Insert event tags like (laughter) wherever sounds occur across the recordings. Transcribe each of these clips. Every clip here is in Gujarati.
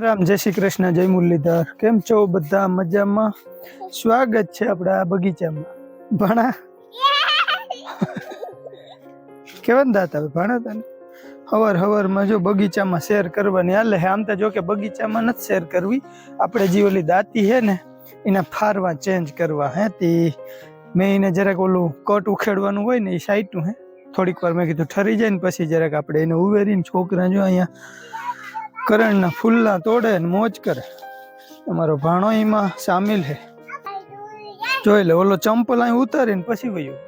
રામ જય શ્રી કૃષ્ણ, જય મુરલીધર. કેમ છો બધા મજામાં? સ્વાગત છે આપણા બગીચામાં. ભણા? કેવન દાતા ભણા તને? હવાર હવારમાં જો બગીચામાં શેર કરવાની હાલે આમ તો જો કે બગીચામાં નથી શેર કરવી. આપણે જે ઓલી દાતી હે ને, એના ફારવા ચેન્જ કરવા હે તે. મેં એને જરાક ઓલું કટ ઉખેડવાનું હોય ને એ સાઈડનું હે. થોડીક વાર મેં કીધું ઠરી જાય ને પછી જરાક આપણે એને ઉવેરીને છોકરા જો અહીંયા કરણના ફૂલના તોડે ને મોજ કરે. અમારો ભાણો એમાં સામેલ છે જોઈ લે ઓલો ચંપલ અહીં ઉતારીને પછી વયું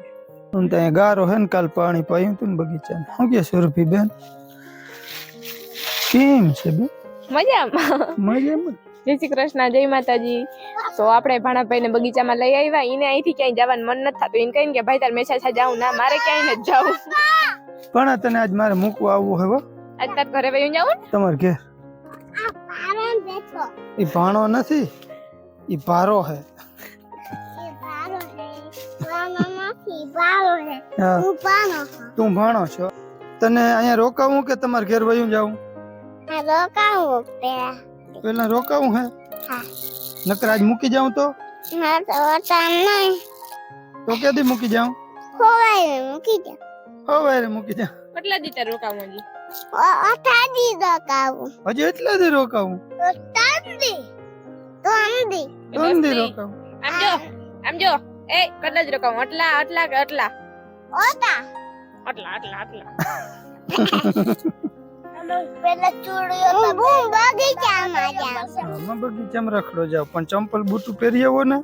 હું તો અહીંયા ગારો હે ને કાલ પાણી પાયું તું ને બગીચામાં શું કે સુરભી બેન? કેમ છે બેન? મજામાં. મજામાં? જય શ્રી કૃષ્ણ જય માતાજી. તો આપણે ભાણાભાઈ ને બગીચામાં લઈ આવ્યા. એને અહીંથી ક્યાંય જવાનું મન નથી થતું. એને કહીને કે ભાઈ તાર મેસા છા જાઉં. ના મારે ક્યાંય નથી જાવું પણ તને આજ મારે મૂકવા આવવું હવે આજ તાર ઘરે વયું જાવું તમારે ઘેર? એ ભાણો નથી એ ભારો હે. તું ભાણો છો? તને અહીંયા રોકાવું કે તમારે ઘેર વયું જાવું? પેલા રોકાવું હે? હા. નકર આજ મૂકી જાઉં તો? તો ક્યાંથી મૂકી જાઉં? હવે મૂકી જાઉં. કેટલા દી તાર રોકાવું. હજી હજી એટલા દી રોકાવું ત્રણ દી રોકાવું. આમ જો આમ જો. એ કદાચ રોકાવું. આટલા આટલા કે આટલા? આટલા આટલા આટલા. (laughs) આમાં બગીચામાં રખડો જાવ પણ ચંપલ બૂટું પહેરી આવો ને.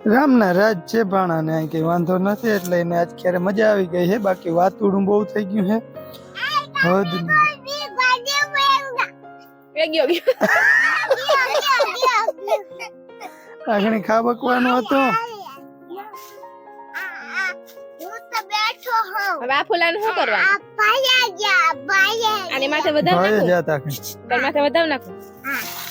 રામના રાજ છે ભાણા ને કઈ વાંધો નથી એટલે એને આજ ક્યારે મજા આવી ગઈ છે બાકી વાતુડું બહુ થઈ ગયું છે ગયો આગળ ખાબકવાનું હતું. હવે આ ફૂલાનું શું કરવાનું? આની માથે વધાવ નાખો? માથે વધાવ નાખું?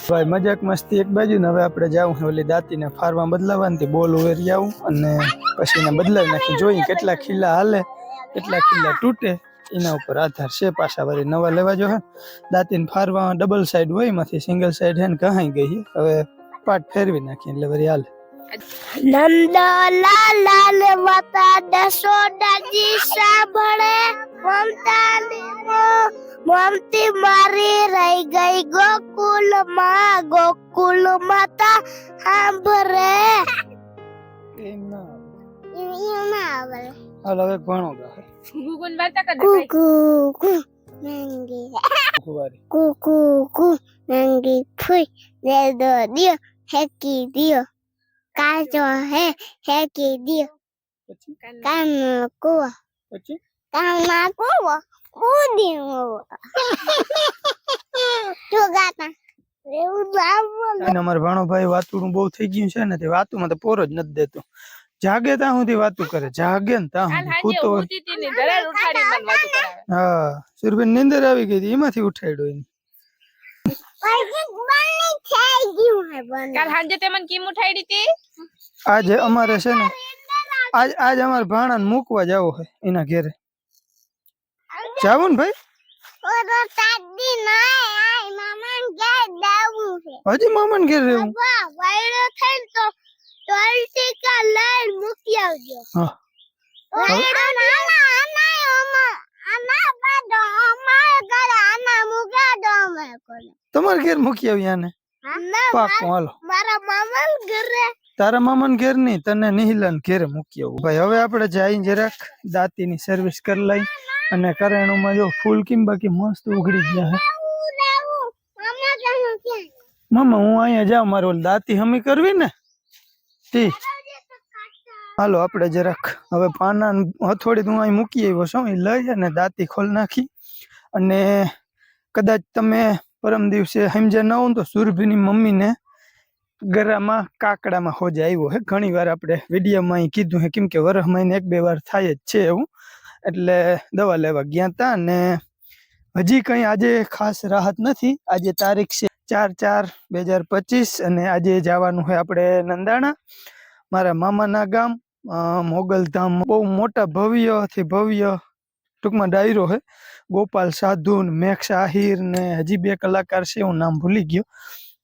ભાઈ, મજાક મસ્તી એક બાજુ હવે આપણે જાવું ઓલી દાંતીને ફારવા બદલાવાની તે બોલ ઉવેરી આવું અને પછી એને બદલાવી નાખી. જોઈએ કેટલા ખીલા હાલે, કેટલા ખીલા તૂટે, એના ઉપર આધાર છે પાછા વળી નવા લેવા જો હે. દાંતીને ફારવા ડબલ સાઈડ હોય એમાંથી સિંગલ સાઈડ હે ને કહાઈ ગઈ હવે પાટ ફેરવી નાખી એટલે વળી હાલે. નંદલાલ માતા દસોડાજી સાંભળે, મમતા મમતી મારી રહી ગઈ ગોકુલ માં ગોકુલ માતા સાંભળે. એમ ના આવે. કુ હાલ હવે ભણો ગા ગુગુન વાર્તા કર. કુ કુ નંગી કુ કુ કુ નંગી ફુઈ દે દો દિયો હેકી દિયો. કાચો હે હેકી દિયો. કામ કુવા. કામમાં કુવો કુદી (laughs) ગાતા એવું નામ બોલો અને અમારા ભાણોભાઈ વાતુડું બહુ થઈ ગયું છે ને તે વાતુમાં તો પોરો જ નથી દેતો. જાગે ત્યાં સુધી વાતું કરે જાગે ને ત્યાં સૂતો હોય. ઊંઘતી હતી ને ધરાર ઉઠાડી મને વાતું કરાવે. હા સુરભીન નીંદર આવી ગઈ હતી એમાંથી ઉઠાડ્યો એને. પછી બની થઈ ગયું હે બની. કાલ હાંજે તે મને કેમ ઉઠાડી હતી આજે અમારે છે ને આજ આજ અમારે ભાણાને મૂકવા જાવો છે એના ઘેરે. જાવું ને ભાઈ? મામા હજી મામાને ઘેર રહેવું? વાયડો થઈ તો તુલસી કા લઈને મૂકી આવજો. હા. વાયડો ના ના ઓમા આના બાદો અમાર ઘર આના મુગા દો અમે કોને. તમાર ઘેર મૂકી આવી આને? પાકો હાલો. મારા મામા ઘરે. તારા મામાને ઘેર નહીં તને નિહિલાને ઘેરે મૂકી આવું. ભાઈ હવે આપણે જઈ જરાક દાંતીની સર્વિસ કરી લઈ અને કરેણુમાં જો ફૂલ કેમ બાકી મસ્ત ઉઘડી ગયા હે લેવું લેવું મામા જાનો ક્યાં મામા, હું અહીંયા જાઉં, મારો દાંતી હમી કરવી ને? તી. હાલો, આપણે જરાક હવે પાના હથોડી હું અહીં મૂકી આવ્યો છું. એ લઈ અને દાંતી ખોલ નાખી. અને કદાચ તમે પરમ દિવસે સમજ્યા ન હોય તો સુરભીની મમ્મીને ગરામાં, કાકડામાં હોજ આવ્યો હે. ઘણી વાર આપણે વિડીયોમાં અહીં કીધું હે, કેમ કે વરસ મહિને એક બે વાર થાય જ છે એવું. એટલે દવા લેવા ગયા હતા અને હજી કંઈ આજે ખાસ રાહત નથી. આજે તારીખ છે ચાર ચાર બે હજાર પચીસ અને આજે જવાનું છે આપણે નંદાણા, મારા મામાના ગામ મોગલધામ બહુ મોટા ભવ્યથી ભવ્ય ટૂંકમાં ડાયરો છે ગોપાલ સાધુ ને મેક્ષ આહિર ને હજી બે કલાકાર છે, હું નામ ભૂલી ગયો.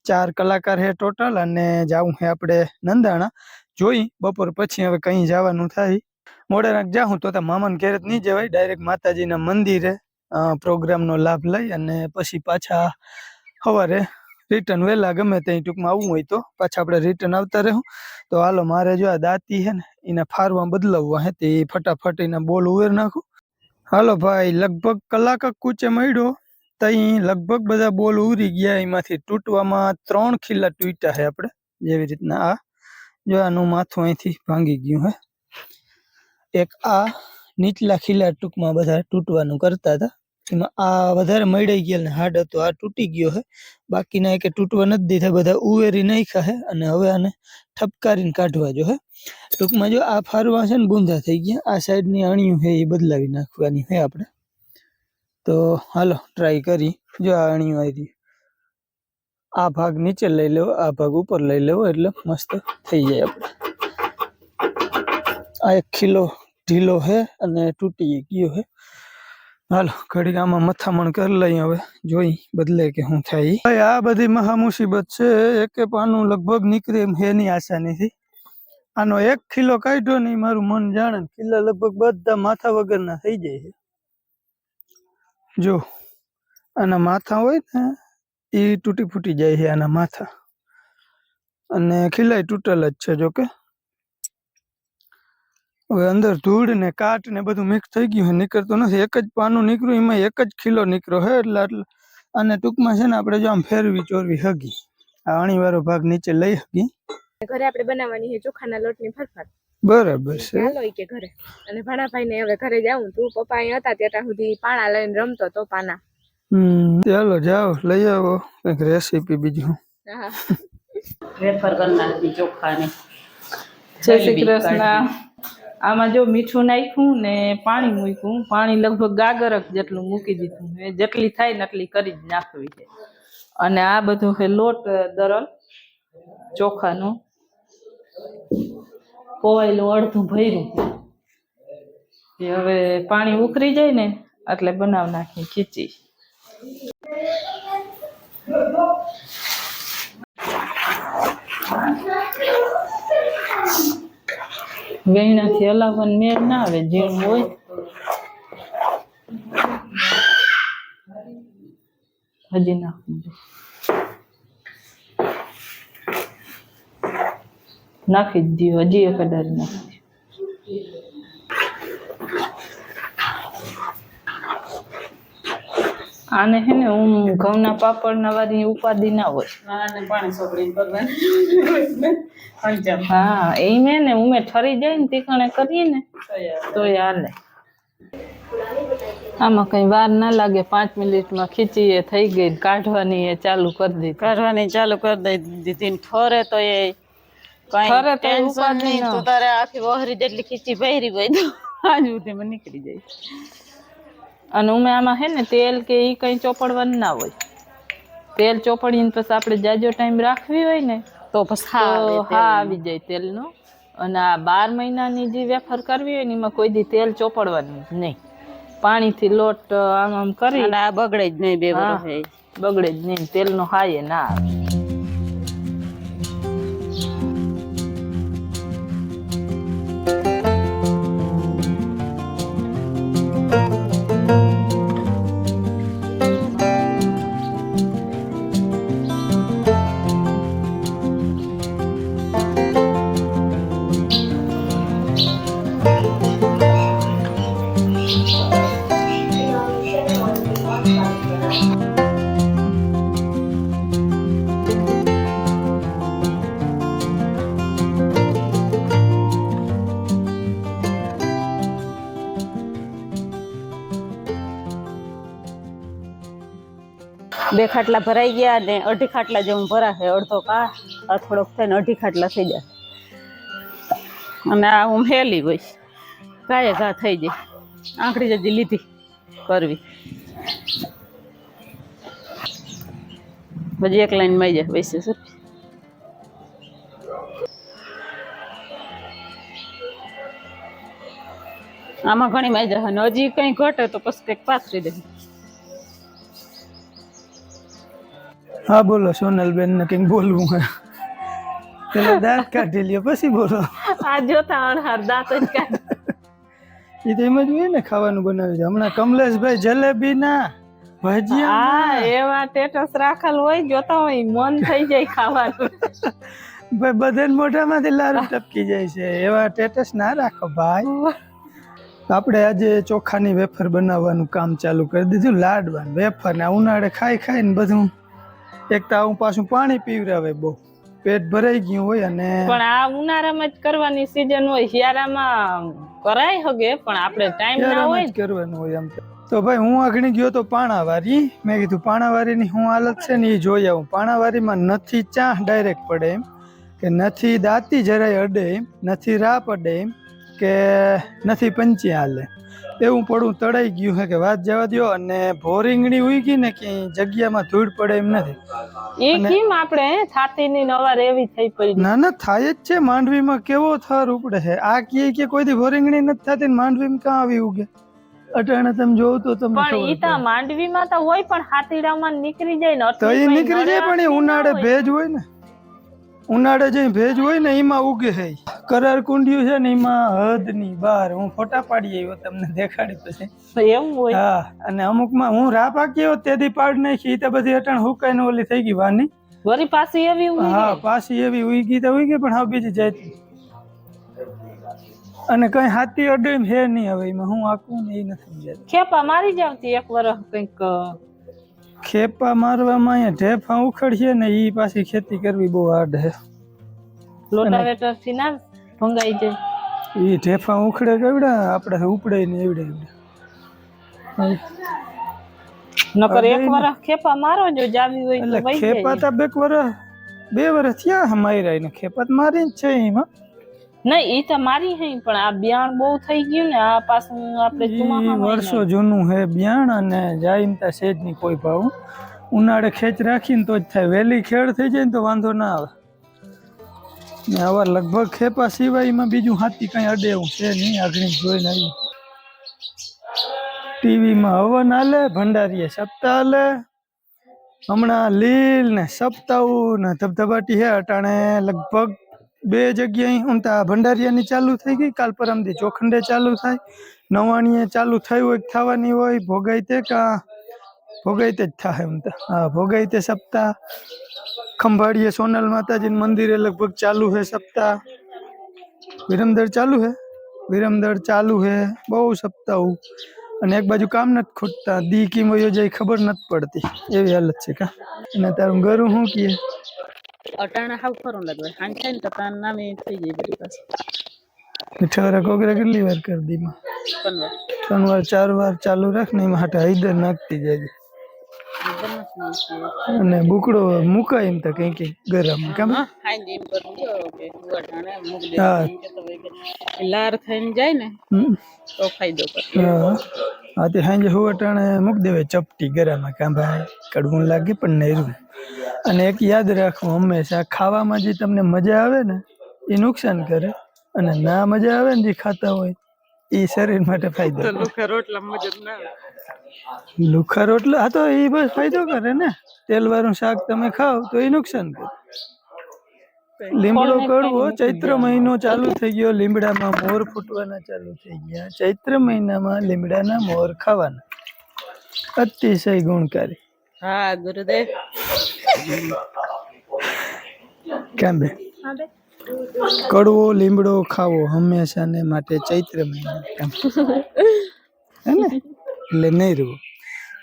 ચાર કલાકાર છે ટોટલ અને જાઉં છે આપણે નંદાણા. જોઈ બપોર પછી હવે કંઈ જવાનું થાય. મોડેરાક જાઉં તો તો મામાને ઘેર જ નહીં જવાય, ડાયરેક્ટ માતાજીના મંદિરે પ્રોગ્રામનો લાભ લઈ અને પછી પાછા સવારે રિટર્ન વહેલા ગમે ત્યાં ટૂંકમાં આવવું હોય તો પાછા આપણે રિટર્ન આવતા રહું. તો હાલો, મારે જો આ દાંતી છે ને, એને ફારવા બદલાવવા હે, તે ફટાફટ એના બોલ ઉવેર નાખું. હાલો ભાઈ, લગભગ કલાક કૂચે મળ્યો. તઈ લગભગ બધા બોલ ઉરી ગયા, એમાંથી તૂટવામાં ત્રણ ખીલા તૂટ્યા છે આપણે, જેવી રીતના આ. જો આનું માથું અહીંથી ભાંગી ગયું હે. એક આ નીચલા ખીલા ટૂંકમાં બધા તૂટવાનું કરતા હતા. એમાં આ વધારે મળી ગયા ને હાડ હતો, આ તૂટી ગયો હે. બાકીના એક તૂટવા નથી દીધા, બધા ઉવેરી નાખ્યા હે અને હવે આને ઠપકારીને કાઢવા જો હે. ટૂંકમાં જો આ ફારવા છે ને બૂંદા થઈ ગયા, આ સાઈડની અણિયું છે એ બદલાવી નાખવાની છે આપણે. તો હાલો ટ્રાય કરી. જો આ અણિયું આવી આ ભાગ નીચે લઈ લેવો, આ ભાગ ઉપર લઈ લેવો એટલે મસ્ત થઈ જાય આપણે. આ એક ખીલો ઢીલો છે અને તૂટી ગયો છે હાલો ઘડીક આમાં મથામણ કરી લઈએ હવે. જોઈ, બદલે કે શું થાય ભાઈ, આ બધી મહા મુસીબત છે, એકે પાનું લગભગ નીકળે એમ હે ની આશા નથી આનો એક ખીલો કાઢ્યો નહીં મારું મન જાણે કિલ્લા લગભગ બધા માથા વગરના થઈ જાય છે. જો, આના માથા હોય ને એ તૂટી ફૂટી જાય છે આના માથા. અને ખીલાય તૂટેલા જ છે જો કે હવે અંદર ધૂળ ને કાટ ને બધું મિક્સ થઈ ગયું છે નીકળતું નથી. એક જ પાનું નીકળ્યું એમાં એક જ ખીલો નીકળ્યો હે એટલે એટલે અને ટૂંકમાં છે ને આપણે જો આમ ફેરવી ચોરવી હગી. આ અણીવાળો ભાગ નીચે લઈ હગી. ઘરે આપણે બનાવવાની છે ચોખાના લોટની ફરફર. બરાબર છે. ચાલો કે ઘરે. અને ભાણાભાઈ ને હવે ઘરે જાઉં. તું પપ્પા અહીં હતા ત્યાં સુધી પાણા લઈને રમતો તો પાના. હમ ચાલો જાઓ લઈ આવો. કંઈક રેસીપી બીજું. હા. વેફર કરનાર ચોખાની. જય શ્રી કૃષ્ણ. આમાં જો મીઠું નાખ્યું ને પાણી મૂક્યું, પાણી લગભગ ગાગરક જેટલું મૂકી દીધું. એ જેટલી થાય એટલી કરી જ નાખવી છે. અને આ બધું છે લોટ દરલ, ચોખાનો. પોવાયેલું અડધું ભર્યું. એ હવે પાણી ઉકળી જાય ને એટલે બનાવ નાખી ખીચી. ગયણાથી હલાવવાનું મેળ ના આવે, ઝીણું હોય. હજી નાખું નાખી જ દો હજી એક અડારી નાખી આને હે ને, હું ઘઉંના પાપડના વારી ઉપાધિ ના હોય. પાણી હા એ ને ઉમે ઠરી જાય ને તીખણે કરીએ ને તો હાલે. આમાં કઈ વાર ના લાગે પાંચ મિનિટમાં ખીચી એ થઈ ગઈ કાઢવાની એ ચાલુ કરી દીધી. કાઢવાની ચાલુ કરી દઈ દીધી ને ઠરે તો એ કઈ ટેન્શન નહીં તો તારે આખી વહરી જેટલી ખીચી ભરી હોય તો આજ સુધીમાં નીકળી જાય. અને ઉમે આમાં હે ને તેલ કે ઈ કઈ ચોપડવાનું ના હોય. તેલ ચોપડીને પછી આપણે જાજો ટાઈમ રાખવી હોય ને તો પછી હા આવે જાય તેલનો. અને આ બાર મહિનાની જે વેફર કરવી હોય ને એમાં કોઈ દી તેલ ચોપડવાનું જ નહીં. પાણીથી લોટ આમ આમ કરી. આ બગડે જ નહીં બે. બગડે જ નહીં તેલનો હાય ના આવે. બે ખાટલા ભરાઈ ગયા ને અઢી ખાટલા જેવું ભરાશે. અડધો કા આ થોડોક થઈને અઢી ખાટલા થઈ જાય. અને આ હું હેલી હોય કાંઈ ઘા થઈ જાય. આંકડી જજી લીધી કરવી. પછી એક લાઈનમાં જાય વૈસે સર. આમાં ઘણી મજા હજી કઈ ઘટે તો પછી કંઈક પાથરી દે. હા બોલો સોનલબેન ને કંઈક બોલવું હે પેલા દાંત કાઢી લ્યો પછી બોલો. આ જોતા અણહાર દાંત જ કાઢ. એ તો એમ જ હોય ને ખાવાનું બનાવી છે હમણાં કમલેશભાઈ જલેબી ના ભજીયા હા એવા સ્ટેટસ રાખેલ હોય જોતા હોય મન થઈ જાય ખાવાનું. ભાઈ બધાને મોઢામાંથી લારું ટપકી જાય છે. એવા સ્ટેટસ ના રાખો ભાઈ. આપણે આજે ચોખાની વેફર બનાવવાનું કામ ચાલુ કરી દીધું લાડવાનું વેફર ને ઉનાળે ખાઈ ખાઈને બધું એક તો હું પાછું પાણી પીવરાવે બહુ. પેટ ભરાઈ ગયું હોય અને પણ આ ઉનાળામાં જ કરવાની સીઝન હોય શિયાળામાં કરાય હગે પણ આપણે ટાઈમ ના હોય જ. કરવાનું હોય એમ. તો. ભાઈ હું આગળ ગયો તો પાણાવારી. મેં કીધું પાણાવારીની હું હાલત છે ને એ જોઈ આવું. પાણાવારીમાં નથી ચા ડાયરેક્ટ પડે એમ કે નથી દાંતી જરાય અડે એમ નથી રાપ અડે એમ કે નથી પંચી હાલે. એવું પડું તળાઈ ગયું છે કે વાત જવા દ્યો અને ભોરીંગણી ઉઈ ગઈ ને કે જગ્યામાં ધૂળ પડે એમ નથી. એ કેમ આપણે છાતીની નવાર એવી થઈ પડી. ના ના થાય જ છે માંડવીમાં કેવો થર ઉપડે છે આ કે કે કોઈ દી ભોરિંગણી નથી થતી ને માંડવીમાં કાં આવી ઉગે? અટાણે તમે જોવ તો તમને પણ ઈ તો માંડવીમાં તો હોય પણ હાથીડામાં નીકળી જાય ને તો એ નીકળી જાય પણ એ ઉનાળે ભેજ હોય ને. ઉનાળે જે ભેજ હોય ને એમાં ઉગે છે. કરાર કુંડિયું છે ને એમાં હદની બહાર. હું ફોટા પાડી આવ્યો તમને દેખાડી પછી. એવું હોય? હા અને અમુકમાં હું રા પાકી આવ્યો તેથી પાડ નાખી તે બધી અટાણ હુકાઈને ઓલી થઈ ગઈ વાની. વરી પાછી એવી હા પાછી એવી ઉઈ ગઈ તો ઉઈ ગઈ પણ હવે બીજી જાય. અને કઈ હાથી અડે હે નહીં હવે એમાં. હું આકું ને એ નથી સમજાતું. ખેપા મારી જાવતી એક વરસ કંઈક ખેપા મારવામાં અહીંયા ઢેફા ઉખડશે ને ઈ પાછી ખેતી કરવી બહુ હાર્ડ છે લોટાવેટરથી ના ભંગાઈ જાય. ઈ ઢેફા ઉખડે કેવડા? આપણે ઉપડે ને એવડે એવડે. નકર એક. વરસ ખેપા મારો જો જાવી હોય તો ખેપા તો બેક વરસ બે વરસ થયા માર્યા ને ખેપત મારી જ છે એમાં નહીં એ તો મારી હઈ પણ આ બિયાણ બહુ થઈ ગયું ને આ પાછું આપણે ઈ વર્ષો જૂનું હે બિયાણ અને જાઈમતા સેજની કોઈ ભાવ. ઉનાળે ખેંચ રાખીને તો જ થાય. વહેલી ખેડ થઈ જાય ને તો વાંધો ના આવે. ને આવા લગભગ ખેપા સિવાય એમાં બીજું હાથી કઈ અડે એવું છે નહીં આગળ જોઈને આવ્યું ટીવીમાં હવન હાલે ભંડારીએ સપ્તાહ હાલે હમણાં લીલ ને સપ્તાહ ને ધબધબાટી હે અટાણે લગભગ બે જગ્યાએ હું તા ભંડારિયાની ચાલુ થઈ ગઈ, કાલ પરમદી ચોખંડે ચાલુ થાય. નવાણીએ ચાલુ થઈ હોય થવાની હોય, ભોગાઈ તે કા ભોગાઈ તે જ થાય એમ હા ભોગાઈ તે સપ્તાહ. ખંભાળીએ સોનલ માતાજીનું મંદિરે લગભગ ચાલુ હે સપ્તાહ. વિરમદર ચાલુ હે? વિરમદર ચાલુ હે બહુ સપ્તાહ અને એક બાજુ કામ નથી ખૂટતા. દી કિમ યોજાય ખબર નથી પડતી. એવી હાલત છે કા. અને તારું ઘરું શું કીએ? અટાણા હાવ ખરું લાગે હાંજ થાય ને તો તાર નામે થઈ જાય બધી પાછી મીઠાવાળા કોકરા કેટલી વાર કરી દીમાં પંદર ત્રણ વાર ચાર વાર ચાલુ રાખ ને એમાં હાટે હૈદર નાખતી જાય અને બુકડો મુકાય એમ તો કઈ કઈ ગરમ કેમ હાંજ એમ કરું જો કે હું અટાણે મૂક દે હા. એમ કહેતો હોય કે લાર થઈને જાય ને હમ. તો ફાયદો કરે હા હા તે સાંજે હું અટાણે મૂકી દેવાય ચપટી ગરામાં કાં ભાઈ કડવું લાગે પણ નૈરું. અને એક યાદ રાખવું હંમેશા ખાવામાં જે તમને મજા આવે ને એ નુકસાન કરે. અને ના મજા આવે ને જે ખાતા હોય એ શરીર માટે ફાયદો લુખા રોટલા લુખા રોટલા હા તો એ બસ ફાયદો કરે ને. તેલ વાળું શાક તમે ખાઓ તો એ નુકસાન કરે. લીમડો કડવો ચૈત્ર મહિનો ચાલુ થઈ ગયો લીમડામાં મોર ફૂટવાના ચાલુ થઈ ગયા. ચૈત્ર મહિનામાં લીમડાના મોર ખાવાના. અતિશય ગુણકારી. હા ગુરુદેવ. કેમ બે કડવો લીમડો ખાવો હંમેશા ને માટે ચૈત્ર મહિના. (laughs) હે ને? એટલે નહીં રહેવું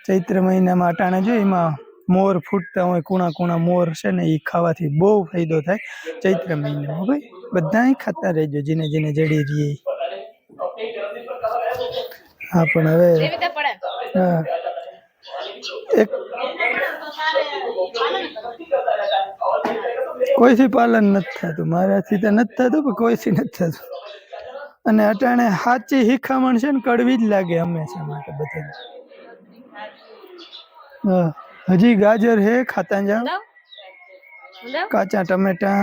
ચૈત્ર મહિનામાં અટાણે જો એમાં મોર ફૂટતા હોય કુણા કુણા મોર છે ને એ ખાવાથી બહુ ફાયદો થાય ચૈત્ર મહિનામાં ભાઈ? બધાય ખાતા રહેજો જેને જેને જડી રહીએ હા પણ હવે હા. એક કોઈથી પાલન નથી થતું મારાથી તો નથી થતું પણ કોઈથી નથી થતું. અને અટાણે સાચી શિખામણ છે ને કડવી જ લાગે હંમેશા માટે બધાને. હા. હજી ગાજર હે ખાતા જાવ કાચા ટમેટા.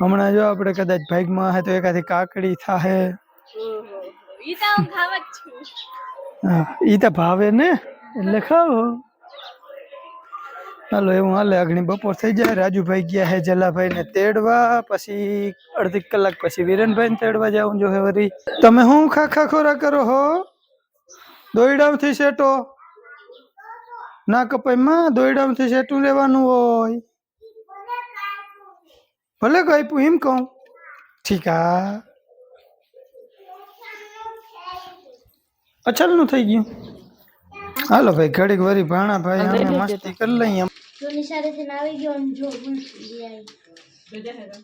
હમણાં જો આપણે કદાચ ભાગમાં હે તો એકાદી કાકડી થાહે. ઈ તો ભાવે ને? એટલે ખાવો હાલો એવું હાલે. અગ્નિ બપોર થઈ જાય. રાજુભાઈ ગયા હે જલાભાઈ ને તેડવા. પછી અડધી કલાક પછી વિરેનભાઈ ને તેડવા જાઉં જો હે વરી. તમે હું ખા ખા ખોરા કરો હો? દોયડામથી શેટો? ના કપાય. માં દોયડામથી સેટું લેવાનું હોય. ભલે કાપ્યું એમ કહું. ઠીક આ અચલનું થઈ ગયું. હાલો ભાઈ ઘડીક વરી ભાણા ભાઈ અમે મસ્તી કરી લઈએ. તો નિશાળેથી આવી ગયો અને જો ગુલફી લઈ આવી.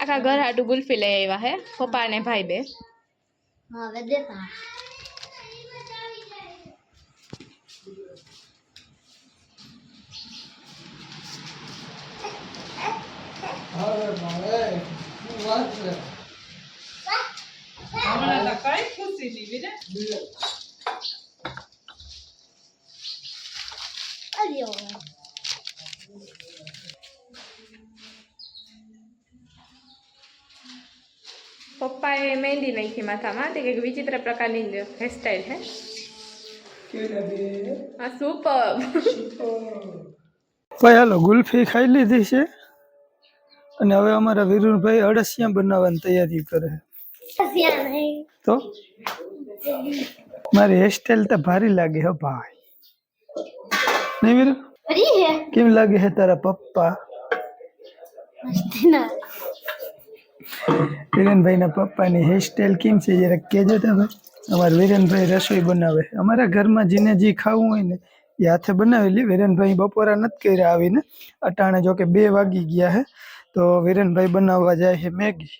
આખા ઘર હાટું ગુલ્ફી લઈ આવ્યા હે પપ્પા અને ભાઈ બે. હા હવે દેતા હમણાં તો કઈ ખુશી નહીં વિરે અરે પપ્પાએ મહેંદી નાખી માથામાં તે કંઈક વિચિત્ર પ્રકારની હેરસ્ટાઈલ હે? આ સુપર ભાઈ હાલો ગુલ્ફી ખાઈ લીધી છે. અને હવે અમારા વિરુણભાઈ અળસિયા બનાવવાની તૈયારી કરે તો? મારી હેરસ્ટાઈલ તો ભારી લાગે હો ભાઈ. નહીં વિરુ? કેમ લાગે છે તારા પપ્પા? વિરેનભાઈના પપ્પાની હેરસ્ટાઈલ કેમ છે જરાક કહેજો તમે અમારે વિરેનભાઈ રસોઈ બનાવે અમારા ઘરમાં જેને જે ખાવું હોય ને એ હાથે બનાવેલી. વિરેનભાઈ બપોરા નથી કર્યા આવીને. અટાણે જો કે બે વાગી ગયા હે તો વિરેનભાઈ બનાવવા જાય છે મેગી.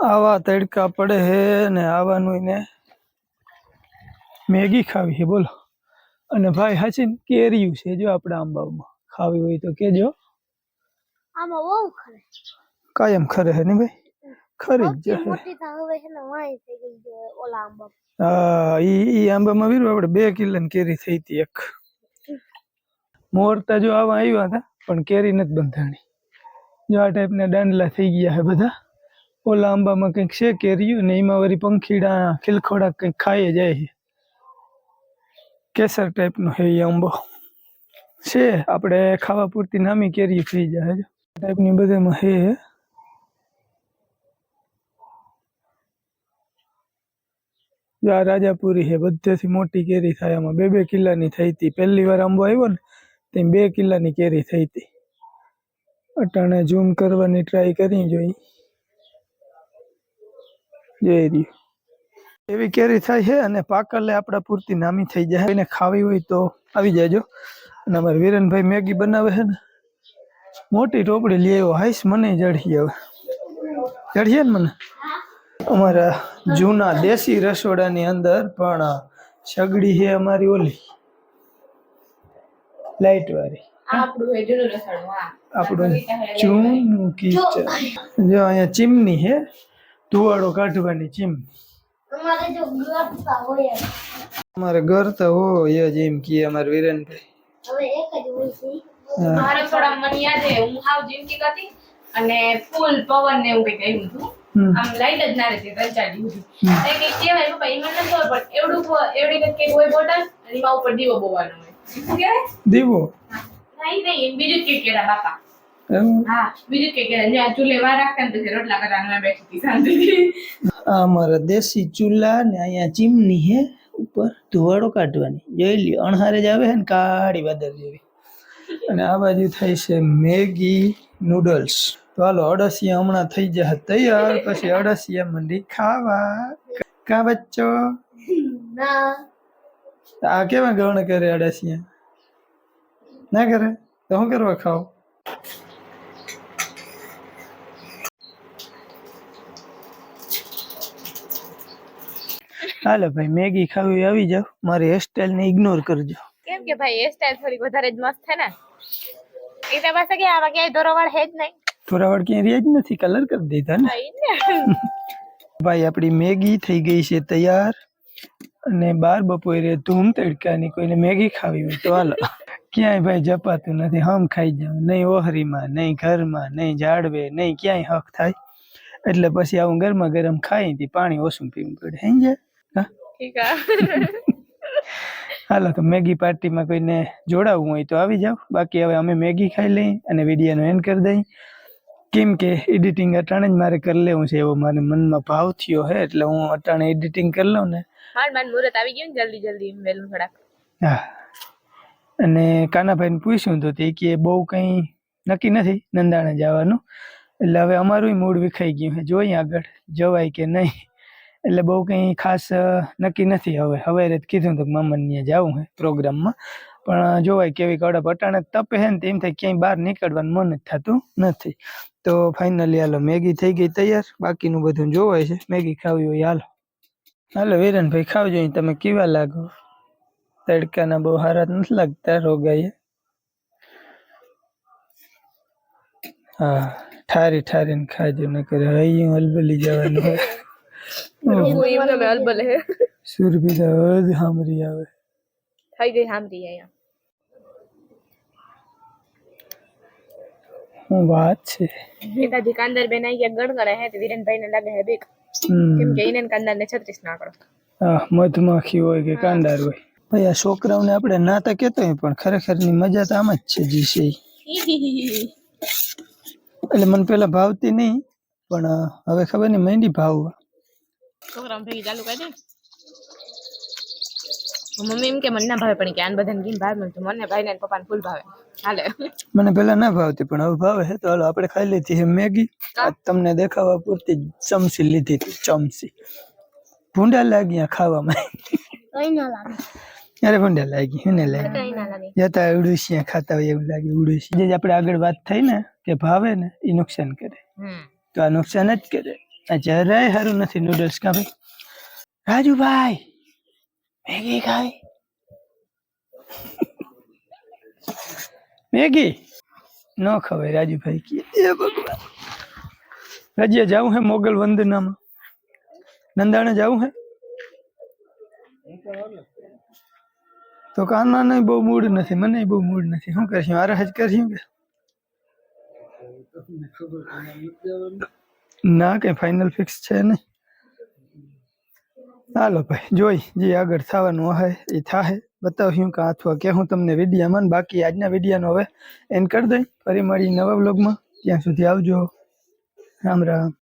આવા તડકા પડે હે ને આવવાનું એને મેગી ખાવી છે બોલો. અને ભાઈ હાચીને કેરીયું છે જો આપણા આંબામાં. ખાવી હોય તો કેજો. આમાં બહુ ખરે. કાયમ ખરે હે ને ભાઈ? ખરી જ મોટી હવે છે ને વાય થઈ ગઈ ઓલા આંબા હા ઈ ઈ આંબામાં વીરું આપણે બે કિલો કેરી થઈ હતી એક. મોરતા જો આવા આવ્યા હતા પણ કેરી નથી બંધાણી. જો આ ટાઈપના દાંડલા થઈ ગયા છે બધા, ઓલા આંબામાં કંઈક છે કેરીયું ને એમાં વળી પંખીડા ખિલખોડા કંઈક ખાઈ જાય છે. કેસર ટાઈપનો છે એ આંબો. છે, આપણે ખાવા પૂરતી નામી કેરી થઈ જાય ટાઈપની બધામાં છે આ રાજાપુરી છે, બધેથી મોટી કેરી થાય. આમાં બે બે કિલ્લાની થઈ હતી. પહેલી વાર આંબો આવ્યો ને તે બે કિલ્લાની કેરી થઈ હતી. અટાણે ઝૂમ કરવાની ટ્રાય કરી જોઈ. જોઈ રહ્યું. એવી કેરી થાય છે અને પાકલે આપણા પૂરતી નામી થઈ જાય. એને ખાવી હોય તો આવી જાજો. અને અમારે વિરેનભાઈ મેગી બનાવે છે ને. મોટી ટોપડી લઈ આવ્યો. હાઈશ મને જડી હવે. જડીએ ને મને. અમારા જૂના દેશી રસોડાની અંદર પણ સગડી છે અમારી ઓલી. લાઈટ વાળી આપણું જૂનું કિચન જો. અહીંયા ચીમની હે તુવાડો કાઢવાની ચીમ. અમારે ઘર તો હોય જ એમ કે અમારે વિરેનભાઈ. અને ફૂલ પવન ને એવું કંઈક કહ્યું હતું. આમ લાઈટ જ ના રહેતી કહેવાય પપ્પા એમાં ખબર પણ એવડું એવડી કંઈક કંઈક હોય બોટલ અને એમાં ઉપર દીવો બોવાનો હોય. દીવો? નહીં નહીં બીજું જ કંઈક બાપા. હા બીજું જ કંઈક જ્યાં ચૂલે વાર રાખતા ને પછી રોટલા કરવાનું બેઠી હતી શાંતિથી આ અમારા દેશી ચૂલા ને અહીંયા ચીમની હે ઉપર ધુવાડો કાઢવાની. જોઈ લ્યો અણહારે જ આવે હે ને કાળી વાદળ જેવી. અને આ બાજુ થાય છે મેગી નૂડલ્સ. તો હાલો અડસિયા હમણાં થઈ જાય તૈયાર પછી અડસિયા મંડી ખાવા. કા બચ્ચો? આ કેવા ગણ કરે અડસિયા ના કરે તો શું કરવા ખાવ? હાલો ભાઈ મેગી ખાવી આવી જાવ મારી હેરસ્ટાઈલ ને ઇગ્નોર કરજો. કેમ કે ભાઈ હેરસ્ટાઈલ થોડી વધારે જ મસ્ત છે ને? એ તો પાસે કે આવા ક્યાંય દોરોવાળ હે જ નહીં. વાર ક્યાંય રહ્યા જ નથી કલર કરી દીધા ને. (laughs) ભાઈ આપણી મેગી થઈ ગઈ છે તૈયાર. અને બાર બપોરે ધૂમ તડકાની કોઈને મેગી ખાવી હોય તો હાલો. ક્યાંય ભાઈ જપાતું નથી હમ ખાઈ જાવ નહીં ઓહરીમાં નહીં ઘરમાં નહીં ઝાડવે નહીં ક્યાંય હક થાય. એટલે પછી આવું ગરમા ગરમ ખાઈ થી પાણી ઓછું પીવું પડે હે જે? હા હાલો તો મેગી પાર્ટીમાં કોઈને જોડાવવું હોય તો આવી જાઓ. બાકી હવે અમે મેગી ખાઈ લઈ અને વિડીયોનો એન્ડ કરી દઈ. કેમ કે એડિટિંગ અટાણે જ મારે કરી લેવું છે એવો મારે મનમાં ભાવ થયો હે એટલે હું અટાણે એડિટિંગ કરી લઉં ને. હા મારું મુહૂર્ત આવી ગયું ને જલ્દી જલ્દી વહેલું થોડાક. હા. અને કાનાભાઈને પૂછ્યું તો તે કે બહુ કંઈ નક્કી નથી નંદાણે જવાનું. એટલે હવે અમારું મૂડ વિખાઈ ગયું છે. જોઈએ આગળ, જવાય કે નહીં. એટલે બહુ કંઈ ખાસ નક્કી નથી હવે. હવે જ કીધું તો મામાને જવું છે પ્રોગ્રામમાં. પણ જોવાય કેવી કડપ અટાણે તપે છે ને તેમ થાય ક્યાંય બહાર નીકળવાનું મન જ થતું નથી. તો ફાઇનલી હાલો, મેગી થઈ ગઈ તૈયાર. બાકીનું બધું જોવાય છે. મેગી ખાવી હોય, હાલો. હાલો, વિરનભાઈ, ખાવજો તમે કેવા લાગો? તડકાના બહુ હારા નથી લાગતા રોગાઈએ હા ઠારી ઠારીને ખાજો ન કરે હૈયું હલબલી જવાનું હોય કોઈ એમને મેં અલબલ હે સુરભી તો હદ સાંભળી આવે થઈ ગઈ સાંભળી અહીંયા શું વાત છે એકાદી કાંદર બેન આવી ગયા ગણગણે હે તો વિરેનભાઈ ને લાગે હે બેક હમ. કેમ કે એને કાંદર ને છત્રીસ ના કરો હા મધમાખી હોય કે કાંદાર હોય ભાઈ આ છોકરાઓને આપણે ના તો કહેતો હોય પણ ખરેખરની મજા તો આમ જ છે જી છે. એટલે મને પેલા ભાવતી નહીં પણ હવે ખબર નહીં મહેંદી ભાવ. છોકરા ભેગી ચાલુ કરી દે મમ્મી એમ કે મને ના ભાવે પણ કે આન બધાને કેમ ભાવે? મને તો મને ભાઈ ને પપ્પાને ફૂલ ભાવે. હાલે. મને પેલા ના ભાવતી પણ હવે ભાવે હે તો હાલો આપણે ખાઈ લીધી છે મેગી. તમને દેખાવા પૂરતી જ ચમચી લીધી હતી ચમચી. ભૂંડા લાગ્યા ખાવામાં. કઈ ના લાગે. અરે ભૂંડા લાગી એને લાગી? કઈ ના લાગે. જતા ઉડુસિયા ખાતા હોય એવું લાગે ઉડુસી. જે આપણે આગળ વાત થઈ ને કે ભાવે ને એ નુકસાન કરે. હમ. તો આ નુકસાન જ કરે. આ જરાય સારું નથી નૂડલ્સ કા ભાઈ? રાજુભાઈ મેગી ખાવી મેગી? ન ખવાય રાજુભાઈ કે એ ભગવાન. રાજ્ય જાવું હે મોગલ વંદનામાં? નંદાણે જાવું હે? તો કાનમાં નહીં બહુ મૂડ નથી, મને બહુ મૂડ નથી. શું કરશું? આરે જ કરશું કે? ના, કઈ ફાઇનલ ફિક્સ છે નહીં. ચાલો ભાઈ, જોઈ, જે આગળ થવાનું હશે એ થાહે બતાવ્યું કે અથવા કે હું તમને વિડીયામાં ને બાકી આજના વિડીયાનો હવે એન્ડ કરી દઈ. ફરી મળી નવા વ્લોગમાં ત્યાં સુધી આવજો. રામ રામ.